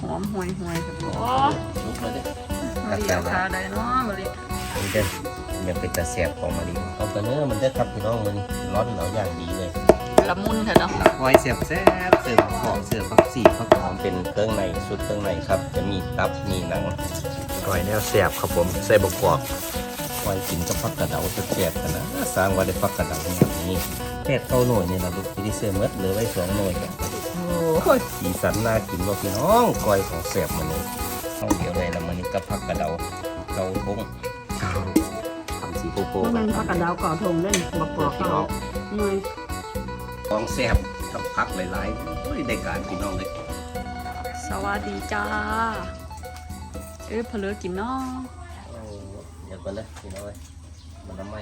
หอมห่วยห่วยครับโอ้ลุกเลยเด้มาดีเอาขาได้เนาะมาดีนี่เด้อยังเป็นตาแสบของมะลิเอาแต่เนื้อมันได้อครับพี่น้องมันร้อนเอาอย่างดีเลยละมุนเถอะเนาะหลักไว้เสียบแซ่บเสิร์ฟขอบเสิร์ฟผักสีผักหอมเป็นเครื่องในสุดเครื่องในครับ จะมีตับมีหนังก้อยแนวแซ่บครับผมใส่บกกอกก้อยกินกับผักกระเดาจะแซ่บขนาดสร้างว่าได้ผักกระเดาแบบนี้แค่เก้าหน่วยนี่เราลูกที่ได้เสื้อเมดเหลือไว้สองหน่วยกันโอ้ยสีสันน่ากินว่าพี่น้องก้อยของแซ่บมันเลยต้องเดียวเลยละมันนี่กับผักกระเดาเกาทงทำสีโปโปมันพักกระดาวก่อทงเล่นบอกบอกพี่เขาน้องหน่วยของแซ่บกับผักหลายๆเฮ้ยได้การพี่น้องเลยสวัสดีจ้า เอ้ยเพลือกินเนาะโอ้เดี๋ยวก่อนเลยพี่น้องเลยมันทำไม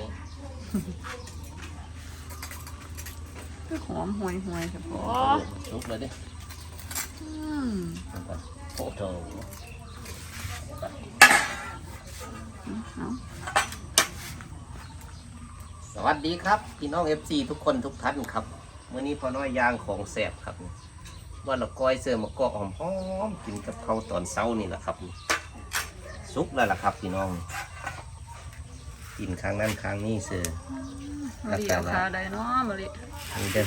หอมห่วยห่วยครับโอ้ลุกเลยดิอืมเอาไปโอ้โหเอาสวัสดีครับ พี่น้อง FC ทุกคนทุกท่านครับเมื่อนี้พอน้อยย่างของแซ่บครับ ว่าละก้อยเสื้อมะกอกหอมๆกินกับข้าวตอนเช้านี่แหละครับสุกแล้วล่ะครับ พี่น้อง กินครั้งนั้นครั้งนี้เสื้อ มาดีเอาขาได้เนาะมาดีนี่เด้อ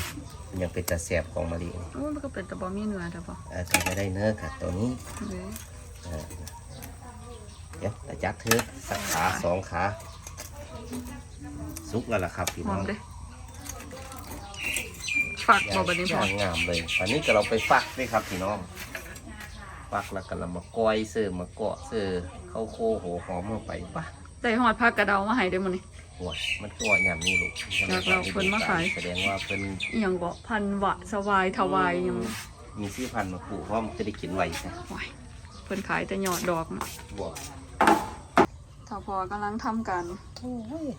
ยังเป็นตาแซ่บของมะลิโอ้ยมันก็เป็นตะบอมีเนื้อแต่ปะอาจจะไม่ได้เนื้อค่ะตัวนี้เด้อเออเดี๋ยวตาจักเธอสักขาสองขาสุกแล้วล่ะครับพี่หอน้อมงเด้อฝักบย่าองบันนี้พอ ย่างงามเลยวันนี้ก็เราไปฟักด้วยครับพี่น้องฟักแล้วก็เรามาก้อยเสือมาเกาะเสือเข้าโคโหหอมลงไปปะ แต่หอดพักกระเดามาให้ได้อมันนี่ หัวมันตัวอยามนี่ลูกอยากเราเพิ่นมาขาย แสดงว่าเป็นอหยังก็พันวะสวายถวายหยังมีชื่อพันธุ์มาปลูกเพราะมันจะได้กินไวใช่โอ้ยเพิ่นขายแต่ยอดดอกเนาะบวกถ้าพอกำลังทำกัน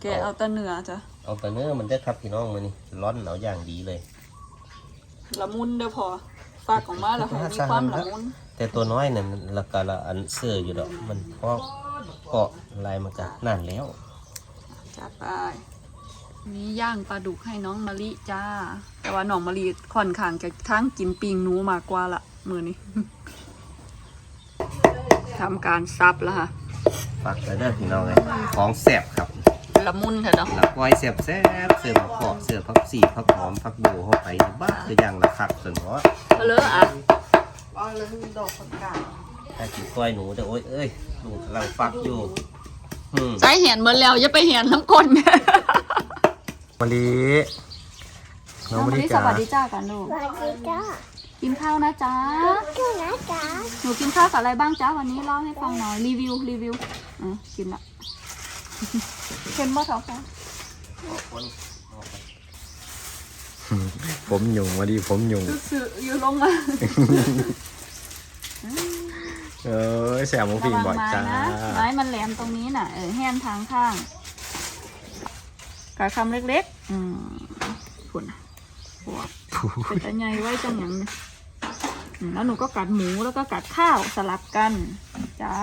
แกะเอาแต่เนื้อจ้ะเอาแต่เนื้อมันได้อครับพี่น้องมันนี่ร้อนเอาอย่างดีเลย ละมุนเด้อพอฝากออกมาแล้วให้มีความละมุนแต่ตัวน้อยเนี่ยมันราคาละอันเสื้ออยู่ดอกมันเพราะเกาะลายมันก็นานแล้ว จัดไปนี่ย่างปลาดุกให้น้องมะลิจ้า แต่ว่าน้องมะลิค่อนข้างจะทั้งกินปิงหนูมากกว่าละมือนี้ทำการซับแล้วค่ะฝากไปเด้อพี่น้องเลยของแซ่บครับละมุนเถอะเนาะหลักไว้แซ่บแซ่บเสือผักขอบเสือผักสีผักหอมผักโบเข้าไปบ้าคืออย่างละครับส่วนเพราะเพลออะถ้ากินกล้วยหนูแต่โอ้ยเอ้ยลูกกำลังฟักอยู่อืม ใส่เห็นเหมือนแล้วอย่าไปเห็นน้ำก้นมะลิน้องมะลิสวัสดีจ้ากันลูก สวัสดีจ้ากินข้าวนะจ๊ะ ชื่อนะจ๊ะหนูกินข้าวกับอะไรบ้างจ๊ะวันนี้เล่าให้ฟังหน่อยรีวิวรีวิวอะกินละ เค็มบ่ท้องฟ้าผมหยุ่งมาดิผมหยุ่งสื่ออยู่ลงอะ เออแซมของพี่บ่อยจ้าระวังไม้นะไม้มันแหลมตรงนี้น่ะเออแห้นทางข้างกาคำเล็กๆ อืมคุณน่ะหัวเป็นตะไงไว้จังอย่างนี้อืมแล้วหนูก็กัดหมูแล้วก็กัดข้าวสลับกันจ้า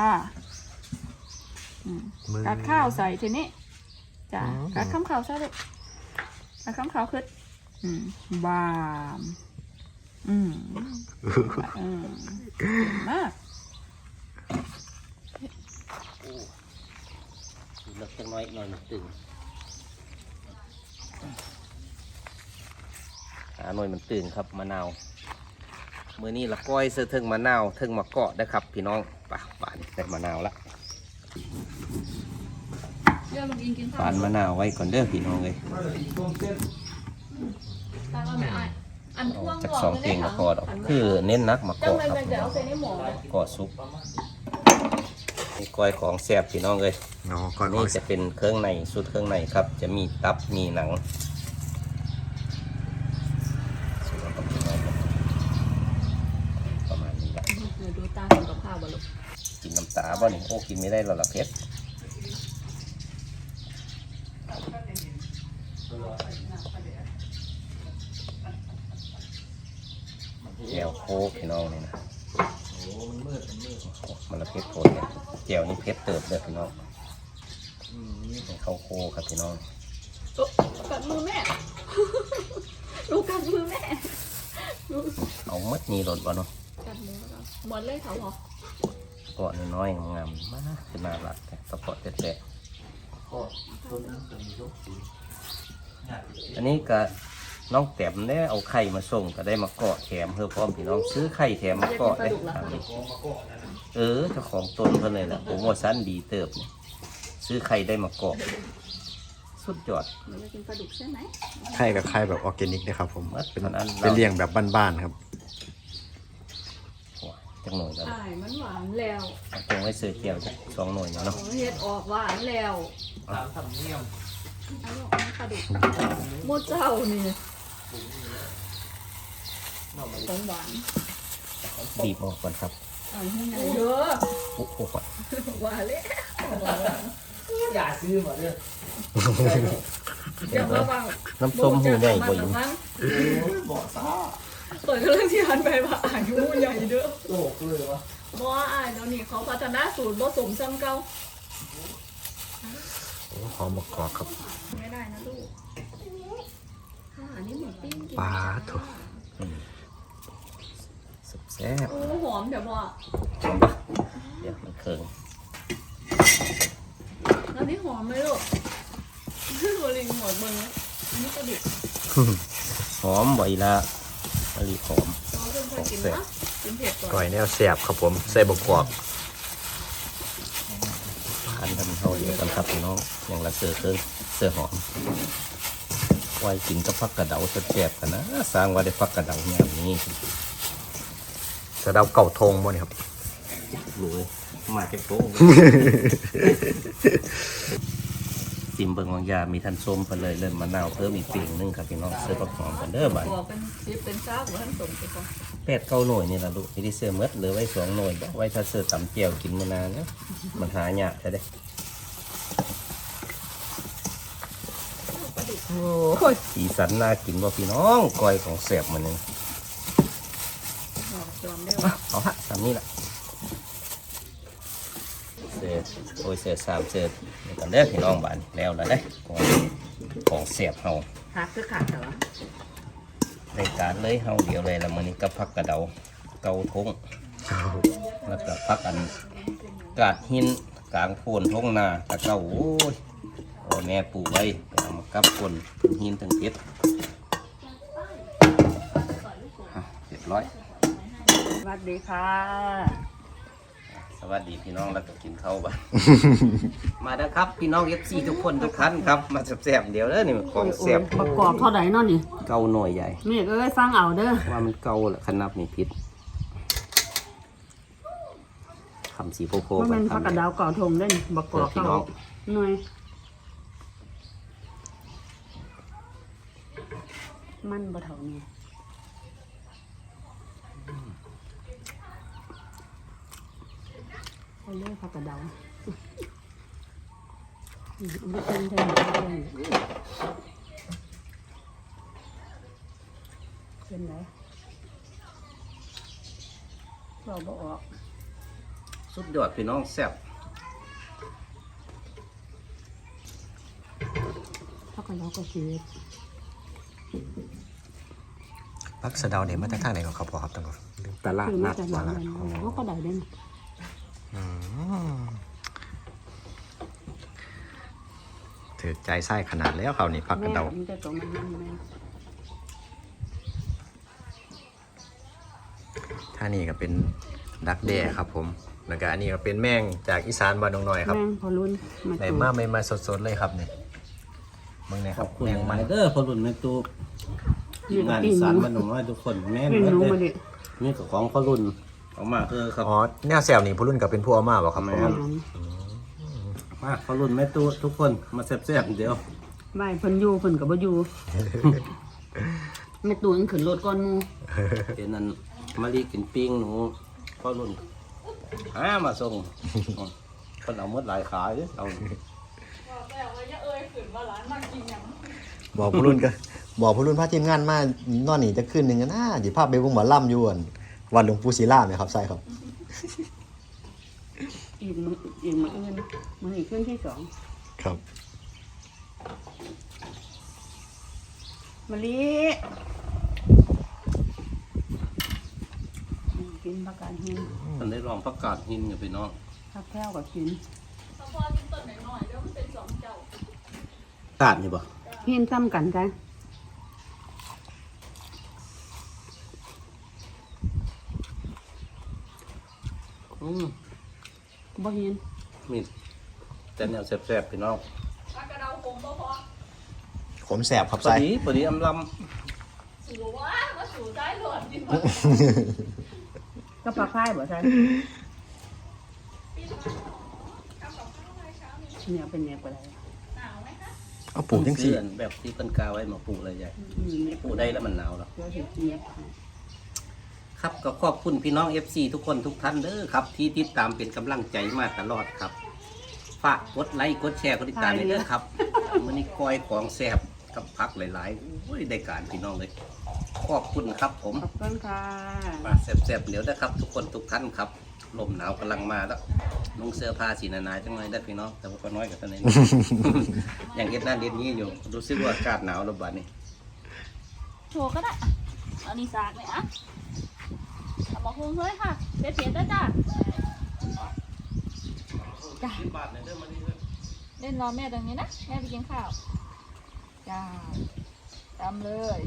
อืมกัดข้าวใส่ทีนี้จ้ากัดข้ามขาวใส่เลยกัดข้ามขาวขึ้นอืมบาม อืมอืมเก่งมาก เล็กจังน้อยหน่อยมันตึงหาหน่อยมันตึงครับมะนาวมือนี้ละก้อยเสื้อเทิงมะนาวเทิงมะเกาะนะครับ พี่น้องป่ะป่านได้มะนาวละเรื่องมันกินกินข้าวปานมะนาวไว้ก่อนเด้อพี่น้องเลยตามมาแม่อ้ายอันพ่วงจากสองเตียงก็พอดอกคือเน้นนักมะจังเกาะเลยครับมันจะเอาใส่ในหม้อเกาะซุป นี่ก้อยของแซ่บพี่น้องเลยเนาะก่อนนี่จะเป็นเครื่องในสุดเครื่องในครับ จะมีตับมีหนังส่วนประกอบประมาณนี้แหละเดี๋ยวดูตาทำกับข้าวบ่ลูกกินน้ำตาบ่นี่โอ้กินไม่ได้แล้วล่ะเพชรแจวโคกพี่น้องนี่นะ มันละเพชรโคตรเนี่ยแจวนี่เพชรเติบเด้อพี่น้องให้เข้าโคครับพี่น้องโอ๊ะกัดมือแม่ลูกกัดมือแม่เอามัดนี่หล่นวะเนาะกัดมือแล้วก็หมดเลยเขาเหรอเกาะน้อยๆงามๆมากคือน่ารักแต่กระเกาะแตะๆอันนี้ก็ น้องแต้มได้เอาไข่มาส่งก็ได้มาเกาะแถมเพื่อพร้อมพี่น้องซื้อไข่แถมมาเกาะได้ทางนี้เออเจ้าของต้นเพิ่นเลยล่ะผมว่าสั้นดีเติบเนี่ยซื้อไข่ได้มาเกาะสุดยอดหนูจะกินปลาดุกใช่ไหมไข่กับไข่แบบออร์แกนิกนะครับผมมัดเป็นเท่านั้น เป็นเลี้ยงแบบบ้านๆครับโอ้ยจังหน่อยแล้วใช่มันหวานแล้วจงไว้ซื้อเกี่ยวจักสองหน่วยเนาะโอ้เฮ็ดออกหวานแล้วตามธรรมเนียมเอาลูกเอาปลาดุกโมเจ้านี่ ของหวานบีบออกก่อนครับอ่านให้ไงเยอะโอ้โหหวานเลยอย่าซื้อมาเด้อเดี๋ยวมาบังน้ำส้มหูใหญ่กว่าอยู่มั้งบอกซ่าเปิดกำลังที่หันไปว่าอ่านหูใหญ่เด้อโลกเลยวะบ่อ่านเดี๋ยวนี้เขาพัฒนาสูตรผสมซ้ำเก่าโอ้หอมมะกอกครับ ไม่ได้นะลูกอ่าอันนี้หมู ปิ้งกินปลาถูกแซ่บโอ้หอมเดี๋ยวบอกๆหอมปะเดี๋ยวมันเคืองอันนี้หอมไหมลูกโรลิงหมดมึงอันนี้ปลาดุกหอมใบละมะลิหอมเราเพิ่งเคยกินนะกินเผ็ดก่อนก่อยแนวแสบครับผมใส่บะกอกพันทำเท่าเดียวกันครับพี่น้องอย่างละเสือเคืองเสือหอม ไว้กินกับฟักกระเดาแซ่บๆกันนะสร้างว่าได้ฟักกระเดาอย่างนี้สะเดาเก่าทงบ่นี่ครับรวยมาเก็บโต๊ะซิมเบิงวางยา มีทันส้มไปเลยเริ่มมะนาวเพิ่มอีกปีกนึงครับพี่น้องเสื้อประกอบกันเด้อบ้านบอกเป็นซิปเป็นซากหรือท่านสมไปก่อนแปดเก้าหน่วยนี่ละลูกไม่ได้เสื้อเมดเหลือไว้สองหน่วยบอกไว้ถ้าเสื้อตำเจียวกินมานานนะมันหายากใช่ไหม โอ้ยสีสันน่ากินว่าพี่น้องก้อยของแสบมันนึงบอกจอมได้อะว่าเอาฮะตามนี้แหละเสื้อโอ้ยเสื้อสามเสื้อนี่กันเด้อพี่น้องบ้านแล้วละเด้อของของแสบเฮาหักคือขาดเหรอรายการเลยเฮาเดียวเลยละมื้อนี้ก็พักกระเดาเกาทงแล้วก็พักอันกาดหินกลางโพนทงนาตะเก้าโอ้ยโอ้แม่ปลูกไว้ไปเอามา กับคนทั้งหินทั้งเพชรอะเรียบร้อย สวัสดีค่ะ สวัสดีพี่น้องแล้วก็กินข้าวบ้าน มาเด้อครับพี่น้อง FC ทุกคนทุกท่านครับ มาแซ่บๆเดี๋ยวเด้อนี่มันของแซ่บประกอบเท่าไหร่นั่นนี่เกาหน่อยใหญ่ เมฆเอ้ยฟังเอาเด้อ ว่ามันเกาแหละขนับนี่พิษคำสีโพโพว่ามันคพักกระดาวเก่าทงได้นี่ประกอบพี่เขาน้องหน่วย มันบ่เท่านี้เอาเลยพักกระดาวอืมเอาไปเป็นได้หมดเลยเป็นไรเราบ่ออก สุดยอดพี่น้องแซ่บพักกระดาวก็คือ พักสะเดาเนี่ยมาจากทางไหนของเขาพอครับตำรวจตลาดคือนัมาดจากตหลังลาดนั้นอ๋อเขาก็ได้เด่นอืมถือใจไส้ขนาดแล้วเขานี่พักกระเดามันจะตรงมันนั่นแม่ท่านี่ก็เป็นดักแด้ครับผม แล้วก็อันนี้ก็เป็นแมงจากอีสานบ้านดงน้อยครับแม่งพอรุ่นมาได้ตูมาไม่มาสดๆเลยครับเนี่ยมึงเนี่ยครับแมงมันเด้อพอรุ่นแม่ตู นี่ก็งานปีอีนสานหนูบ้านหนุ่มน้อยทุกคนแม่นปีนเบิดหนูเด้มาดินี่ก็ของพอรุ่นออกมาคือครับอ๋อแนวแซวนี่ผู้รุ่นกับเป็นผู้เอามาบ่ครับแม่ผมมาพอรุ่นแม่ตูทุกคนมาแซ่บๆเดี๋ยวใบเพิ่นอยู่เพิ่นก็บ่อยู่แม่ตูนขึ้นรถก่อนหมู่เป็นนั้นมารีกินปิ้งหนูพอรุ่นหามาส่งคนเอาหมดหลายขายเด้อเอาบอกผู้รุ่นก็ บอกผู้รุ่นพาทีมงานมานอนนี่จะขึ้นหนึ่งกันนะดิภาพไปวงหมอล่ำอยวนวันหลวงปู่ศิลาไหมครับใช่ครับอีกมื้ออีกมื้ออื่นมื้อนี้ขึ้นที่สองครับมะลิกินผักกาดหินมันได้ลองประกาศหินกับพี่น้องผักแก้วก็กินถ้าพอกินต้นหน่อยๆเดี๋ยวมันเป็นสองเจ้ากาดนี่บ่หินซ้ำกันจ้ะ อืมบ่หินมีแต่แนวแซ่บๆพี่น้องปลากระเดาคงบ่พอขมแสบครับพอไส้ดีพอดีอำลสูว่ามาสูได้หลดดิก็ปลาพายบ่จ้ะเนี่ยเป็นแนวก็ได้หนาวไหมคะเอาำปลูกจังสี่เสื้อนแบบที่เพิ่นกาไว้มาปลูกเลยใหญ่อืมเนี่ยปลูกได้แล้วมันหนาวแล้ว เดี๋ยวสิเนียบให้ ครับก็ขอบคุณพี่น้อง FC ทุกคนทุกท่านเด้อครับ ที่ติดตามเป็นกำลังใจมาตลอดครับ ฝากกดไลค์กดแชร์กดติดตามด้วยเด้อครับมื้อนี้ก้อยของแซ่บกับผักหลายๆโอ้ยได้การพี่น้องเลยขอบคุณครับผม ขอบคุณค่ะมาแซ่บๆเดี๋ยวนะครับ ทุกคนทุกท่านครับ ลมหนาวกำลังมาแล้วนุ่งเสื้อผ้าสีนานาจังเลยได้อพี่น้องแต่ว่าก็น้อยกับตอนนี้ อย่างเฮ็ดหน้าเด็ดนี้อยู่รู้สึกว่าอากาศหนาวแล้วบัดนี้โชว์ก็ได้อะเอานี่สากเลยอะ บอกคงเฮ้ยค่ะเผ็ดเผ็ดจ้าจ้าเล่นรอแม่ตรงนี้นะ แม่ไปกินข้าวจ้าตามเลย